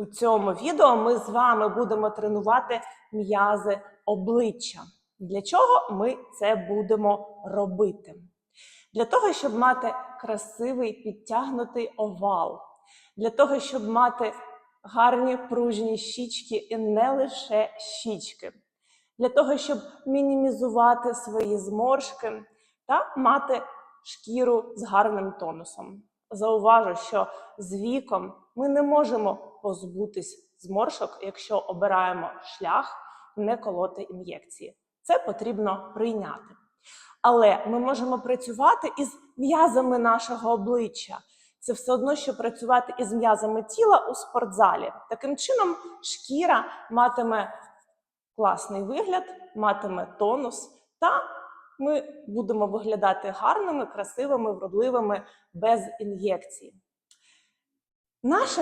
У цьому відео ми з вами будемо тренувати м'язи обличчя. Для чого ми це будемо робити? Для того, щоб мати красивий підтягнутий овал, для того, щоб мати гарні пружні щічки і не лише щічки, для того, щоб мінімізувати свої зморшки та мати шкіру з гарним тонусом. Зауважу, що з віком ми не можемо позбутись зморшок, якщо обираємо шлях не колоти ін'єкції. Це потрібно прийняти. Але ми можемо працювати із м'язами нашого обличчя. Це все одно, що працювати із м'язами тіла у спортзалі. Таким чином, шкіра матиме класний вигляд, матиме тонус, та ми будемо виглядати гарними, красивими, вродливими без ін'єкцій. Наше